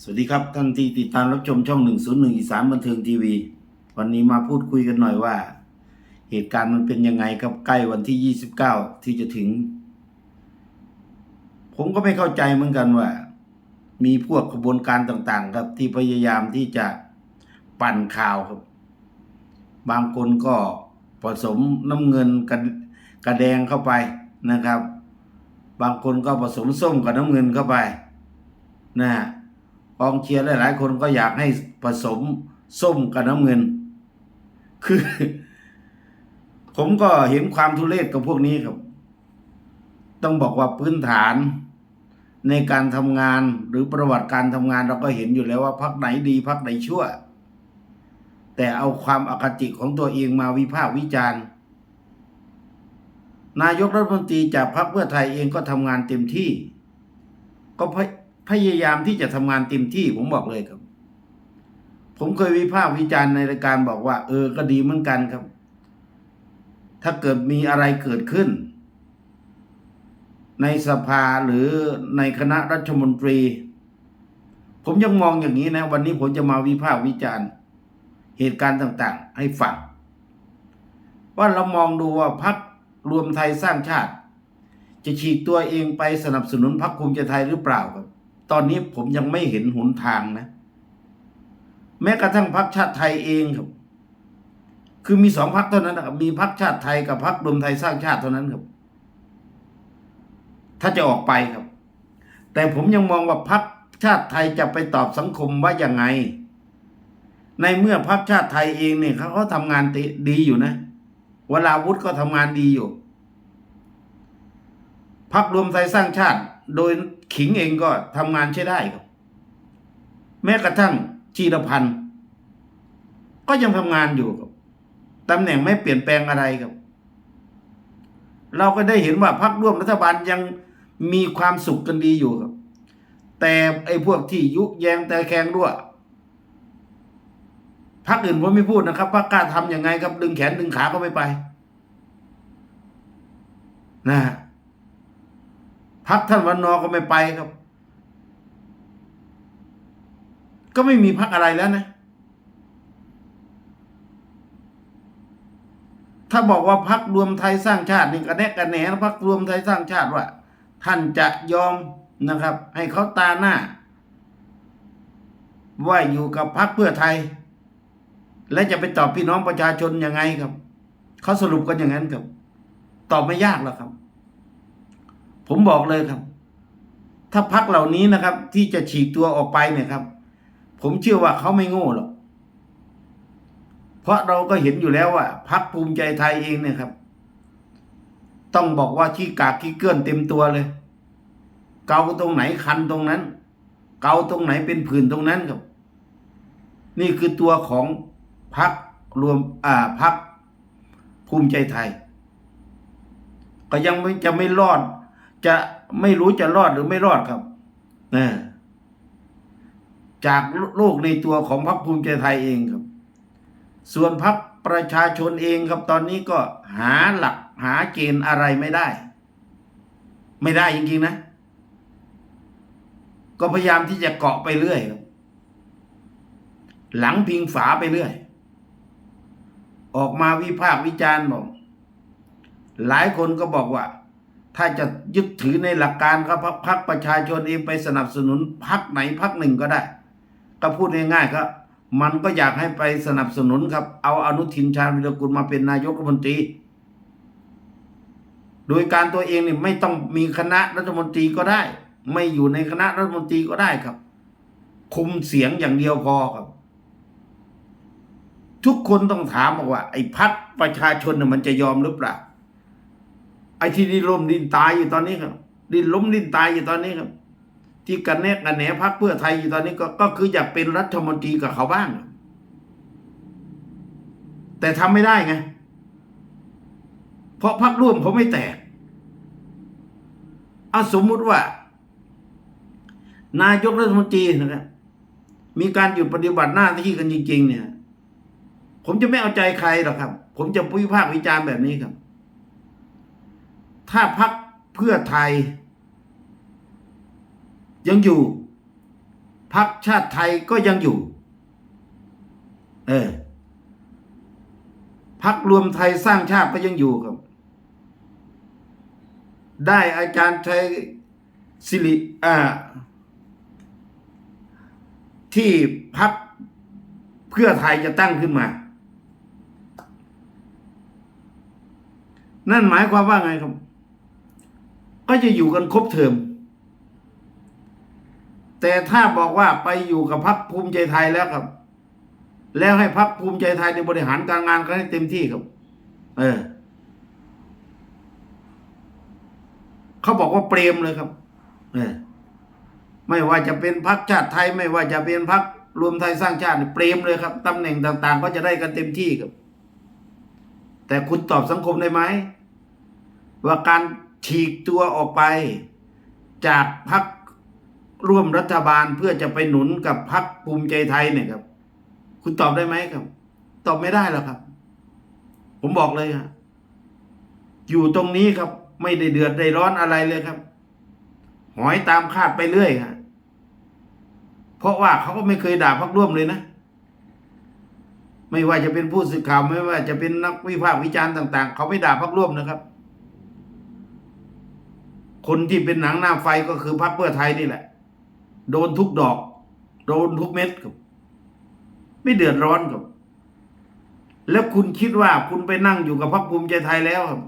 สวัสดีครับท่านที่ติดตามรับชมช่อง 101 อีสานบันเทิงทีวี วันนี้มาพูดคุยกันหน่อยว่า เหตุการณ์มันเป็นยังไงครับใกล้วันที่ 29 ที่จะถึง ผมก็ไม่เข้าใจเหมือนกันว่า มีพวกขบวนการต่างๆ ครับ ที่พยายามที่จะปั่นข่าวครับ บางคนก็ผสมน้ำเงินกับกระแดงเข้าไปนะครับ บางคนก็ผสมส้มกับน้ำเงินเข้าไปนะฮะ กองเชียร์หลาย ๆ คนก็อยากให้ผสมส้มกับน้ำเงิน คือ ผมก็เห็นความทุเรศกับพวกนี้ครับ ต้องบอกว่าพื้นฐานในการทำงานหรือประวัติการทำงานเราก็เห็นอยู่แล้วว่าพักไหนดีพักไหนชั่ว แต่เอาความอคติของตัวเองมาวิพากษ์วิจารณ์ นายกรัฐมนตรีจากพรรคเพื่อไทยเองก็ทำงานเต็มที่ ก็ พยายามที่จะทำงานเต็มที่ผมบอกเลยครับ ผมเคยวิพากษ์วิจารณ์ในรายการบอกว่า เออก็ดีเหมือนกันครับ ถ้าเกิดมีอะไรเกิดขึ้น ในสภาหรือในคณะรัฐมนตรี ผมยังมองอย่างนี้นะ วันนี้ผมจะมาวิพากษ์วิจารณ์เหตุการณ์ต่างๆ ให้ฟังว่าเรามองดูว่าพักรวมไทยสร้างชาติ จะฉีกตัวเองไปสนับสนุนพรรคภูมิใจไทยหรือเปล่าครับ ตอนนี้ผมยังไม่เห็นหนทางนะ แม้กระทั่งพรรคชาติไทยเองครับ คือมีสองพรรคเท่านั้นนะครับ มีพรรคชาติไทยกับพรรครวมไทยสร้างชาติเท่านั้นครับ ถ้าจะออกไปครับ แต่ผมยังมองว่าพรรคชาติไทยจะไปตอบสังคมว่ายังไง ในเมื่อพรรคชาติไทยเองเนี่ยเขาเขาทำงานดีอยู่นะวลาวุฒิก็ทำงานดีอยู่พักรวมไทยสร้างชาติ โดยขิงเองก็ทำงานใช้ได้ครับ แม้กระทั่งชีรพันธ์ก็ยังทำงานอยู่ครับตำแหน่งไม่เปลี่ยนแปลงอะไรครับ เราก็ได้เห็นว่าพักร่วมรัฐบาลยังมีความสุขกันดีอยู่ครับ แต่ไอ้พวกที่ยุแยงแต่แคงรั่วพักอื่นผมไม่พูดนะครับพักกล้าทำยังไงครับ ดึงแขนดึงขาก็ไม่ไป นะ พักท่านวันนอก็ไม่ไปครับ ก็ไม่มีพักอะไรแล้วนะ ถ้าบอกว่าพักรวมไทยสร้างชาตินี่กระแนกกระแหนพักรวมไทยสร้างชาติว่า ท่านจะยอมนะครับ ให้เขาตาหน้า ว่าอยู่กับพักเพื่อไทย และจะไปตอบพี่น้องประชาชนยังไงครับเขาสรุปกันอย่างนั้นครับ ตอบไม่ยากหรอกครับ ผมบอกเลยครับ ถ้าพักเหล่านี้นะครับ ที่จะฉีกตัวออกไปเนี่ยครับ ผมเชื่อว่าเขาไม่โง่หรอกเพราะเราก็เห็นอยู่แล้วว่าพักภูมิใจไทยเองเนี่ยครับ ต้องบอกว่าขี้กากขี้เกื้อนเต็มตัวเลย เกาตรงไหนคันตรงนั้น เกาตรงไหนเป็นผื่นตรงนั้นครับ นี่คือตัวของพักรวมอ่าพักภูมิใจไทย ก็ยังไม่จะไม่รอด จะไม่รู้จะรอดหรือไม่รอดครับนะจากโลกในตัวของพรรคภูมิใจไทยเองครับ ส่วนพรรคประชาชนเองครับตอนนี้ก็หาหลักหาเกณฑ์อะไรไม่ได้ ไม่ได้จริงๆนะ ก็พยายามที่จะเกาะไปเรื่อยครับหลังพิงฝาไปเรื่อย ออกมาวิพากษ์วิจารณ์บอก หลายคนก็บอกว่า ถ้าจะยึดถือในหลักการก็พรรคประชาชนเองไปสนับสนุนพรรคไหนพรรคหนึ่งก็ได้ ก็พูดง่ายๆครับมันก็อยากให้ไปสนับสนุนครับ เอาอนุทินชาญวิรกุลมาเป็นนายกรัฐมนตรี โดยการตัวเองเนี่ยไม่ต้องมีคณะรัฐมนตรีก็ได้ ไม่อยู่ในคณะรัฐมนตรีก็ได้ครับ คุมเสียงอย่างเดียวพอครับ ทุกคนต้องถามบอกว่า ไอ้พักประชาชนน่ะมันจะยอมหรือเปล่า ไอ้ที่ดิ้นล้มดิ้นตายอยู่ตอนนี้ครับ ดิ้นล้มดิ้นตายอยู่ตอนนี้ครับ ที่กันแนกกันแหนพักเพื่อไทยอยู่ตอนนี้ก็ก็คืออยากเป็นรัฐมนตรีกับเขาบ้าง แต่ทำไม่ได้ไง เพราะพักร่วมเขาไม่แตกเอาสมมุติว่า นายกรัฐมนตรีนะครับมีการหยุดปฏิบัติหน้าที่กันจริงๆเนี่ย ผมจะไม่เอาใจใครหรอกครับ ผมจะวิพากษ์วิจารณ์แบบนี้ครับ ถ้าพักเพื่อไทย ยังอยู่พักชาติไทยก็ยังอยู่ เออพักรวมไทยสร้างชาติก็ยังอยู่ครับ ได้อาจารย์ชัยสิริอ่าที่พักเพื่อไทยจะตั้งขึ้นมา นั่นหมายความว่าไงครับ ก็จะอยู่กันครบเทอม แต่ถ้าบอกว่าไปอยู่กับพรรคภูมิใจไทยแล้วครับ แล้วให้พรรคภูมิใจไทยในบริหารการงานกันให้เต็มที่ครับ เออเขาบอกว่าเปรมเลยครับ เออไม่ว่าจะเป็นพรรคชาติไทย ไม่ว่าจะเป็นพรรครวมไทยสร้างชาติเปรมเลยครับตำแหน่งต่าง ๆ ก็จะได้กันเต็มที่ครับ แต่คุณตอบสังคมได้ไหมว่าการ ฉีกตัวออกไป จากพรรคร่วมรัฐบาลเพื่อจะไปหนุนกับพรรคภูมิใจไทยเนี่ยครับ คุณตอบได้ไหมครับ ตอบไม่ได้หรอกครับ ผมบอกเลยครับอยู่ตรงนี้ครับ ไม่ได้เดือดได้ร้อนอะไรเลยครับ หอยตามคาดไปเรื่อยฮะเพราะว่าเขาก็ไม่เคยด่าพรรคร่วมเลยนะ ไม่ว่าจะเป็นผู้สื่อข่าวไม่ว่าจะเป็นนักวิพากษ์วิจารณ์ต่าง ๆ เขาไม่ด่าพรรคร่วมนะครับ คนที่เป็นหนังหน้าไฟก็คือพรรคเพื่อไทยนี่แหละ โดนทุกดอก โดนทุกเม็ดครับ ไม่เดือดร้อนครับ แล้วคุณคิดว่าคุณไปนั่งอยู่กับพรรคภูมิใจไทยแล้วครับ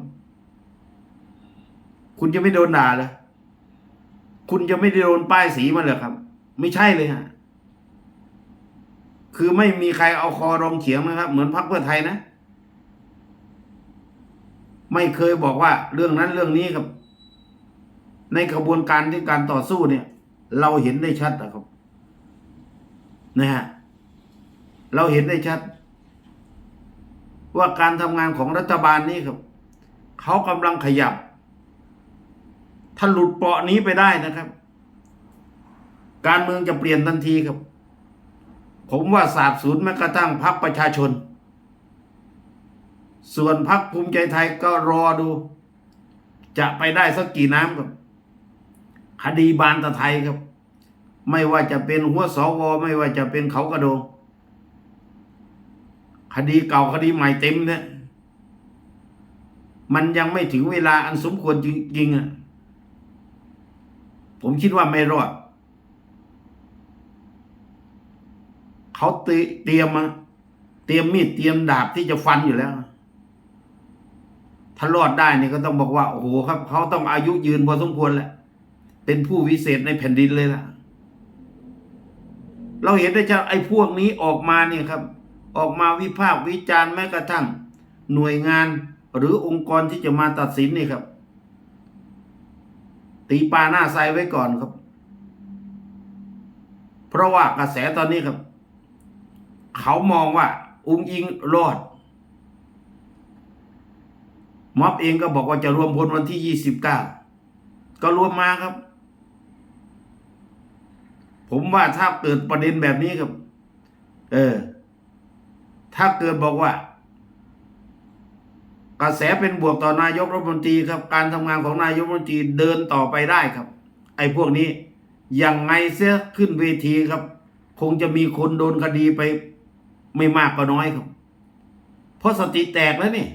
คุณจะไม่โดนด่าเลยคุณจะไม่ได้โดนป้ายสีมาเลยครับ ไม่ใช่เลยฮะคือไม่มีใครเอาคอรองเฉียงนะครับ เหมือนพรรคเพื่อไทยนะ ไม่เคยบอกว่าเรื่องนั้นเรื่องนี้ครับ ในกระบวนการที่การต่อสู้เนี่ย เราเห็นได้ชัดนะครับนะฮะเราเห็นได้ชัด ว่าการทำงานของรัฐบาลนี้ครับเขากำลังขยับ ถ้าหลุดเปาะนี้ไปได้นะครับ การเมืองจะเปลี่ยนทันทีครับ ผมว่าสาบสูญแม้กระทั่งพรรคประชาชน ส่วนพรรคภูมิใจไทยก็รอดู จะไปได้สักกี่น้ำครับ คดีบานตะไทยครับ ไม่ว่าจะเป็นหัวสวไม่ว่าจะเป็นเขากระโดงคดีเก่าคดีใหม่เต็มเนี่ยมันยังไม่ถึงเวลาอันสมควรจริงๆอะผมคิดว่าไม่รอดเขาเตรียมมาเตรียมมีดเตรียมดาบที่จะฟันอยู่แล้ว ถ้ารอดได้นี่ก็ต้องบอกว่า โอ้โหครับ เขาต้องอายุยืนพอสมควรแหละ เป็นผู้วิเศษในแผ่นดินเลยล่ะ เราเห็นได้จากไอ้พวกนี้ออกมาเนี่ยครับ ออกมาวิพากษ์วิจารณ์แม้กระทั่ง หน่วยงานหรือองค์กรที่จะมาตัดสินนี่ครับ ตีปาหน้าใสไว้ก่อนครับ เพราะว่ากระแสตอนนี้ครับ เขามองว่า อุ้งอิงรอดม็อบเองก็บอกว่าจะรวมพลวันที่ยี่สิบเก้าก็รวมมาครับ ผมว่าถ้าเกิดประเด็นแบบนี้ครับ เออ ถ้าเกิดบอกว่า กระแสเป็นบวกต่อนายกรัฐมนตรีครับ การทำงานของนายกรัฐมนตรีเดินต่อไปได้ครับ ไอ้พวกนี้ยังไงเสียขึ้นเวทีครับ คงจะมีคนโดนคดีไป ไม่มากก็น้อยครับ เพราะสติแตกแล้วนี่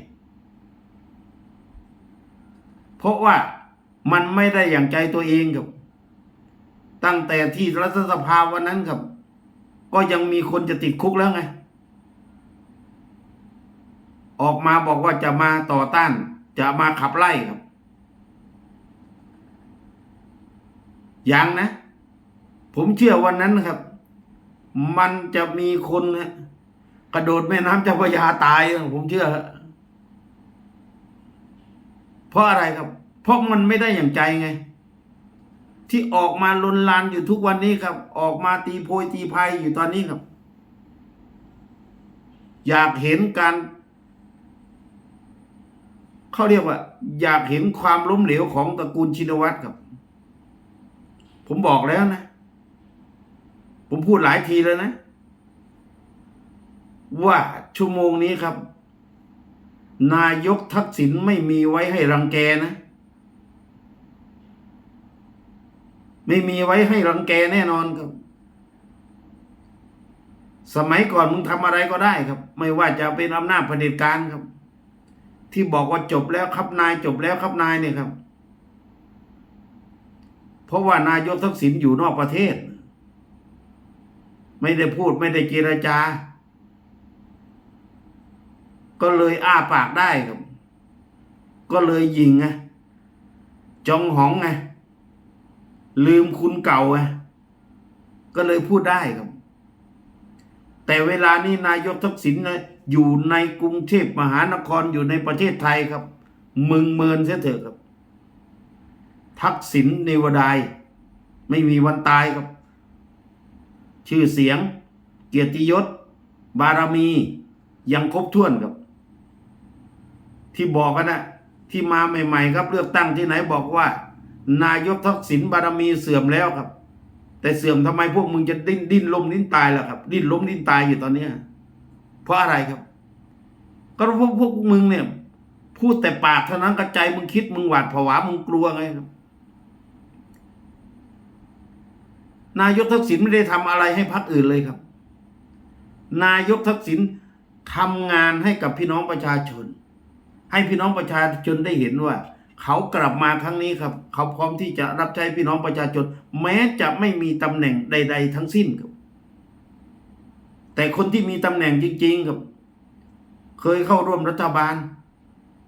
เพราะว่ามันไม่ได้อย่างใจตัวเองครับ ตั้งแต่ที่รัฐสภาวันนั้นครับ ก็ยังมีคนจะติดคุกแล้วไง ออกมาบอกว่าจะมาต่อต้าน จะมาขับไล่ครับ ยังนะ ผมเชื่อวันนั้นครับ มันจะมีคนนะกระโดดแม่น้ำเจ้าพระยาตาย ผมเชื่อ เพราะอะไรครับ เพราะมันไม่ได้อย่างใจไง ที่ออกมาลนลานอยู่ทุกวันนี้ครับ ออกมาตีโพยตีพายอยู่ตอนนี้ครับ อยากเห็นการเขาเรียกว่า อยากเห็นความล้มเหลวของตระกูลชินวัตรครับ ผมบอกแล้วนะ ผมพูดหลายทีแล้วนะ ว่าชั่วโมงนี้ครับ นายกทักษิณไม่มีไว้ให้รังแกนะ ไม่มีไว้ให้รังแกแน่นอนครับ สมัยก่อนมึงทำอะไรก็ได้ครับ ไม่ว่าจะเป็นอำนาจเผด็จการครับ ที่บอกว่าจบแล้วครับนายจบแล้วครับนายเนี่ยครับ เพราะว่านายกทักษิณอยู่นอกประเทศ ไม่ได้พูดไม่ได้เจรจา ก็เลยอ้าปากได้ครับ ก็เลยยิงไงจองหองไง ลืมคุณเก่าไงก็เลยพูดได้ครับ แต่เวลานี้นายกทักษิณนะอยู่ในกรุงเทพมหานครอยู่ในประเทศไทยครับ มึงเมินเสียเถอะครับ ทักษิณเนวดาย ไม่มีวันตายครับ ชื่อเสียง เกียรติยศ บารมี ยังครบถ้วนครับ ที่บอกกันนะที่มาใหม่ ๆ ครับ เลือกตั้งที่ไหนบอกว่า นายกทักษิณบารมีเสื่อมแล้วครับ แต่เสื่อมทำไมพวกมึงจะดิ้นดิ้นล้มดิ้นตายล่ะครับ ดิ้นล้มดิ้นตายอยู่ตอนเนี้ยเพราะอะไรครับ ก็เพราะพวกมึงเนี่ย พูดแต่ปากเท่านั้นกระใจมึงคิดมึงหวาดผวามึงกลัวไงครับ นายกทักษิณไม่ได้ทำอะไรให้พรรคอื่นเลยครับ นายกทักษิณทำงานให้กับพี่น้องประชาชน ให้พี่น้องประชาชนได้เห็นว่า เขากลับมาครั้งนี้ครับ เขาพร้อมที่จะรับใช้พี่น้องประชาชน แม้จะไม่มีตำแหน่งใด ๆ ทั้งสิ้นครับ แต่คนที่มีตำแหน่งจริง ๆ ครับ เคยเข้าร่วมรัฐบาล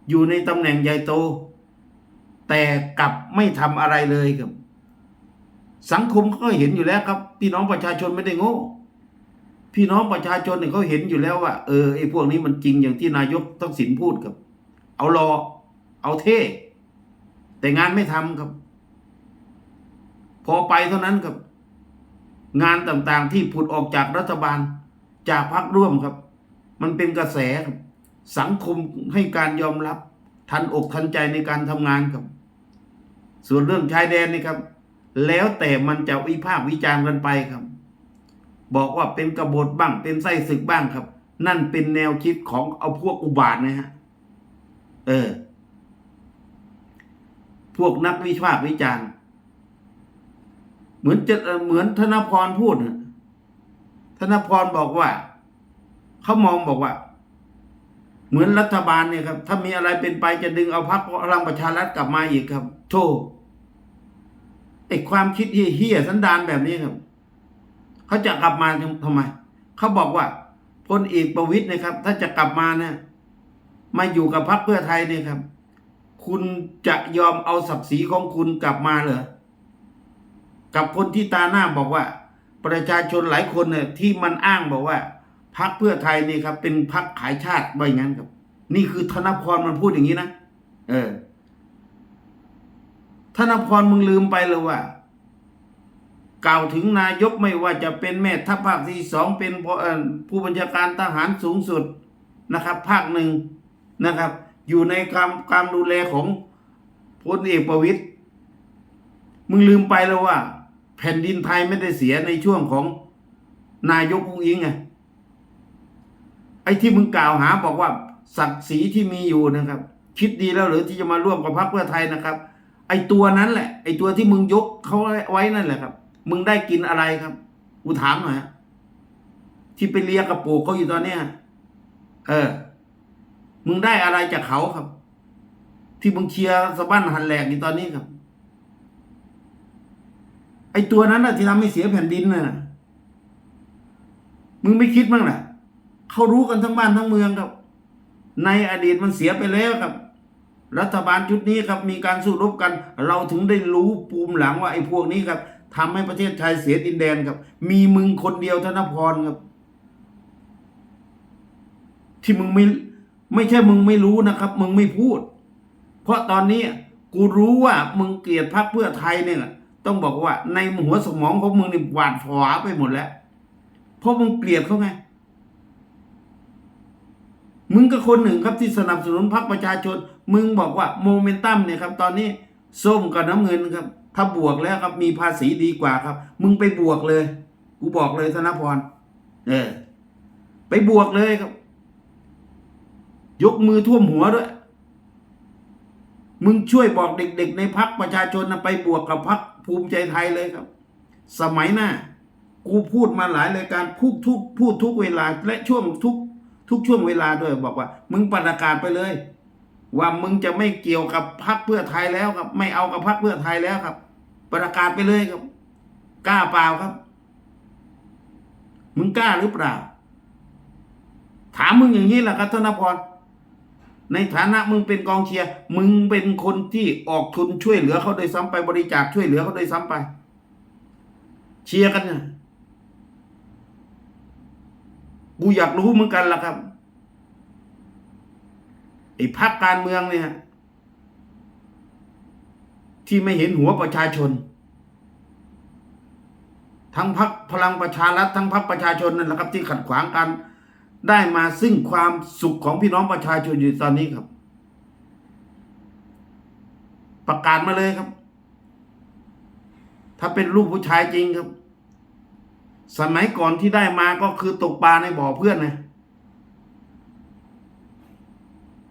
อยู่ในตำแหน่งใหญ่โต แต่กลับไม่ทำอะไรเลยครับ สังคมก็เห็นอยู่แล้วครับ พี่น้องประชาชนไม่ได้โง่พี่น้องประชาชนเนี่ยเขาเห็นอยู่แล้วว่าเออไอ้พวกนี้มันจริงอย่างที่นายกทักษิณพูดครับ เอารอเอาเท่ แต่งานไม่ทำครับ พอไปเท่านั้นครับ งานต่างๆที่ผุดออกจากรัฐบาลจากพรรคร่วมครับ มันเป็นกระแสสังคมให้การยอมรับ ทันอกทันใจในการทำงานครับ ส่วนเรื่องชายแดนนี่ครับ แล้วแต่มันจะวิพากษ์วิจารณ์กันไปครับ บอกว่าเป็นกบฏบ้างเป็นไส้ศึกบ้างครับ นั่นเป็นแนวคิดของเอาพวกอุบาทนะฮะ เออ พวกนักวิพากษ์วิจารณ์เหมือนจะเหมือนธนพรพูดนะธนพรบอกว่าเขามองบอกว่า เหมือนรัฐบาลเนี่ยครับ ถ้ามีอะไรเป็นไปจะดึงเอาพรรคพลังประชารัฐกลับมาอีกครับโธ่ไอ้ความคิดเฮี้ยสันดานแบบนี้ครับเขาจะกลับมาทำไมเขาบอกว่าพลเอกประวิตยนะครับ ถ้าจะกลับมานะมาอยู่กับพรรคเพื่อไทยเนี่ยครับ คุณจะยอมเอาศักดิ์ศรีของคุณกลับมาเหรอ กับคนที่ตาหน้าบอกว่า ประชาชนหลายคนเนี่ยที่มันอ้างบอกว่าพรรคเพื่อไทยนี่ครับ เป็นพรรคขายชาติว่าอย่างนั้นครับ นี่คือธนพรมันพูดอย่างนี้นะ เออ ธนพรมึงลืมไปเลยว่ากล่าวถึงนายกไม่ว่าจะเป็นแม่ทัพภาคที่สองเป็นผู้บัญชาการทหารสูงสุดนะครับ ภาคหนึ่งนะครับ อยู่ในการการดูแลของพลเอกประวิตยมึงลืมไปแล้วว่า แผ่นดินไทยไม่ได้เสียในช่วงของนายกอุ้งอิงไงไอ้ที่มึงกล่าวหาบอกว่าศักดิ์ศรีที่มีอยู่นะครับ คิดดีแล้วหรือที่จะมาร่วมกับพรรคเพื่อไทยนะครับ ไอ้ตัวนั้นแหละ ไอ้ตัวที่มึงยกเขาไว้นั่นแหละครับ มึงได้กินอะไรครับกูถามหน่อยฮะที่ไปเลียกระโปรงเขาอยู่ตอนเนี้ยเออ มึงได้อะไรจากเขาครับ ที่มึงเชียร์สะบั้นหันแหลกอยู่ตอนนี้ครับ ไอตัวนั้นน่ะที่ทำให้เสียแผ่นดินน่ะ มึงไม่คิดบ้างแหละเขารู้กันทั้งบ้านทั้งเมืองครับ ในอดีตมันเสียไปแล้วครับ รัฐบาลชุดนี้ครับ มีการสู้รบกัน เราถึงได้รู้ปูมหลังว่าไอ้พวกนี้ครับทำให้ประเทศไทยเสียดินแดนครับ มีมึงคนเดียวธนพรครับ ที่มึงไม่ ไม่ใช่มึงไม่รู้นะครับ มึงไม่พูด เพราะตอนนี้กูรู้ว่ามึงเกลียดพรรคเพื่อไทยเนี่ยต้องบอกว่า ในหัวสมองของมึงนี่หวาดผวาไปหมดแล้ว เพราะมึงเกลียดเขาไง มึงก็คนหนึ่งครับที่สนับสนุนพรรคประชาชน มึงบอกว่าโมเมนตัมเนี่ยครับ ตอนนี้ส้มกับน้ำเงินครับ ถ้าบวกแล้วครับมีภาษีดีกว่าครับ มึงไปบวกเลย กูบอกเลยธนพร เออ ไปบวกเลยครับ ยกมือท่วมหัวด้วย มึงช่วยบอกเด็กๆ ในพักประชาชนนะไปบวกกับพักภูมิใจไทยเลยครับ สมัยหน้า กูพูดมาหลายรายการพูดทุกพูดทุกเวลาและช่วงทุกทุกช่วงเวลาด้วยบอกว่า มึงประกาศไปเลย ว่ามึงจะไม่เกี่ยวกับพรรคเพื่อไทยแล้วครับ ไม่เอากับพรรคเพื่อไทยแล้วครับ ประกาศไปเลยครับ กล้าเปล่าครับ มึงกล้าหรือเปล่า ถามมึงอย่างนี้แหละครับธนพร ในฐานะมึงเป็นกองเชียร์ มึงเป็นคนที่ออกทุนช่วยเหลือเขาโดยซ้ำไปบริจาคช่วยเหลือเขาโดยซ้ำไป เชียร์กันเนี่ยกูอยากรู้เหมือนกันล่ะครับไอ้พักการเมืองเนี่ยที่ไม่เห็นหัวประชาชน ทั้งพักพลังประชารัฐทั้งพักประชาชนนั่นแหละครับที่ขัดขวางกัน ได้มาซึ่งความสุขของพี่น้องประชาชนอยู่ตอนนี้ครับ ประกาศมาเลยครับ ถ้าเป็นลูกผู้ชายจริงครับ สมัยก่อนที่ได้มาก็คือตกปลาในบ่อเพื่อนนะ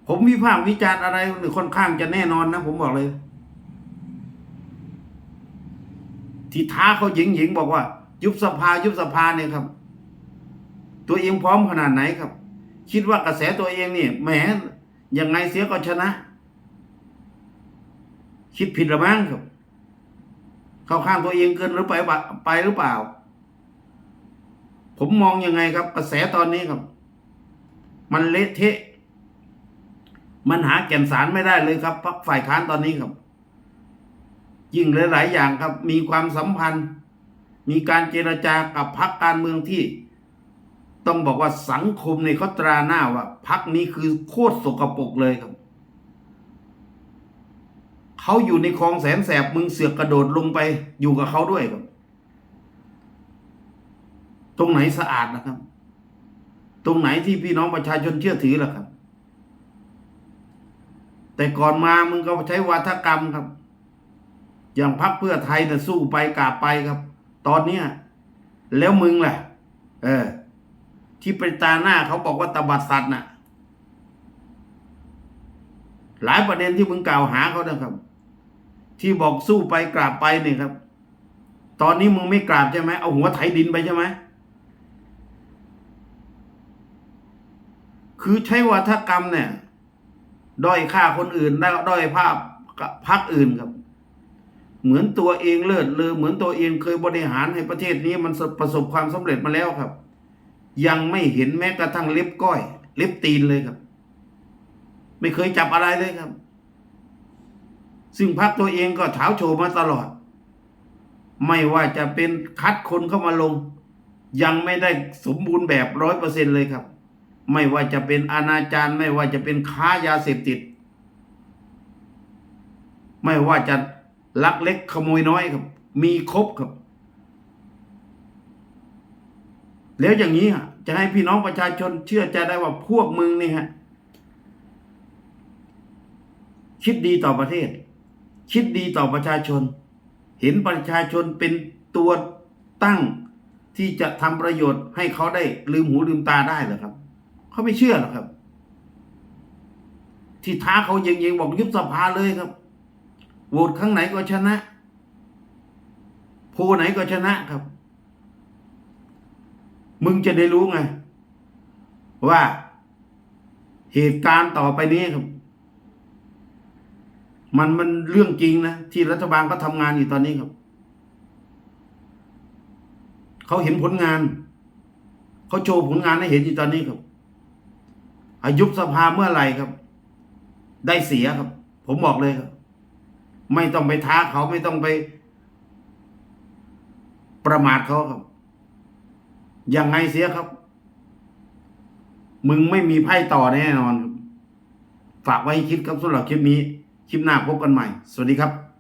ผมวิพากษ์วิจารณ์อะไรหรือค่อนข้างจะแน่นอนนะ ผมบอกเลย ที่ท้าเขาหญิงหญิงบอกว่า ยุบสภายุบสภาเนี่ยครับ ตัวเองพร้อมขนาดไหนครับ คิดว่ากระแสตัวเองนี่แหมยังไงเสียก็ชนะ คิดผิดหรือมั้งครับ เข้าข้างตัวเองเกินหรือไปไปหรือเปล่า ผมมองยังไงครับ กระแสตอนนี้ครับ มันเละเทะ มันหาแก่นสารไม่ได้เลยครับพรรคฝ่ายค้านตอนนี้ครับ ยิ่งหลายๆอย่างครับ มีความสัมพันธ์ มีการเจรจากับพรรคการเมืองที่ ต้องบอกว่าสังคมในเขาตราหน้าว่าพักนี้คือโคตรสกปรกเลยครับเขาอยู่ในคลองแสนแสบมึงเสือกกระโดดลงไปอยู่กับเขาด้วยครับ ตรงไหนสะอาดนะครับ ตรงไหนที่พี่น้องประชาชนเชื่อถือล่ะครับ แต่ก่อนมามึงก็ใช้วาทกรรมครับ อย่างพักเพื่อไทยเนี่ยสู้ไปกาบไปครับ ตอนเนี้ยแล้วมึงล่ะ เออ ที่ไปตาหน้าเขาบอกว่าตบัดสัตว์น่ะ หลายประเด็นที่มึงกล่าวหาเขานะครับ ที่บอกสู้ไปกราบไปเนี่ยครับ ตอนนี้มึงไม่กราบใช่ไหมเอาหัวไถดินไปใช่ไหมคือใช้วัฒกรรมเนี่ย ด้อยค่าคนอื่นได้ด้อยภาพพักอื่นครับ เหมือนตัวเองเลิศเลอเหมือนตัวเองเคยบริหารให้ประเทศนี้มันประสบความสำเร็จมาแล้วครับ ยังไม่เห็นแม้กระทั่งเล็บก้อย เล็บตีนเลยครับ ไม่เคยจับอะไรเลยครับ ซึ่งพักตัวเองก็เฉาโฉมมาตลอด ไม่ว่าจะเป็นคัดคนเข้ามาลง ยังไม่ได้สมบูรณ์แบบร้อยเปอร์เซ็นเลยครับ ไม่ว่าจะเป็นอนาจารไม่ว่าจะเป็นค้ายาเสพติด ไม่ว่าจะลักเล็กขโมยน้อยครับ มีครบครับ แล้วอย่างนี้จะให้พี่น้องประชาชนเชื่อใจได้ว่าพวกมึงนี่ฮะคิดดีต่อประเทศ คิดดีต่อประชาชน เห็นประชาชนเป็นตัวตั้งที่จะทำประโยชน์ให้เขาได้ลืมหูลืมตาได้หรอครับ เขาไม่เชื่อหรอกครับ ที่ท้าเขาเยิงๆบอกยุบสภาเลยครับโหวตครั้งไหนก็ชนะโพไหนก็ชนะครับ มึงจะได้รู้ไง ว่าเหตุการณ์ต่อไปนี้ครับ มันมันเรื่องจริงนะ ที่รัฐบาลก็ทำงานอยู่ตอนนี้ครับ เขาเห็นผลงาน เขาโชว์ผลงานให้เห็นอยู่ตอนนี้ครับอายุบสภาเมื่อไหร่ครับ ได้เสียครับ ผมบอกเลยครับ ไม่ต้องไปท้าเขาไม่ต้องไป ประมาทเขาครับ ยังไงเสียครับ มึงไม่มีไพ่ต่อแน่นอน ฝากไว้คิดครับสำหรับคลิปนี้ คลิปหน้าพบกันใหม่ สวัสดีครับ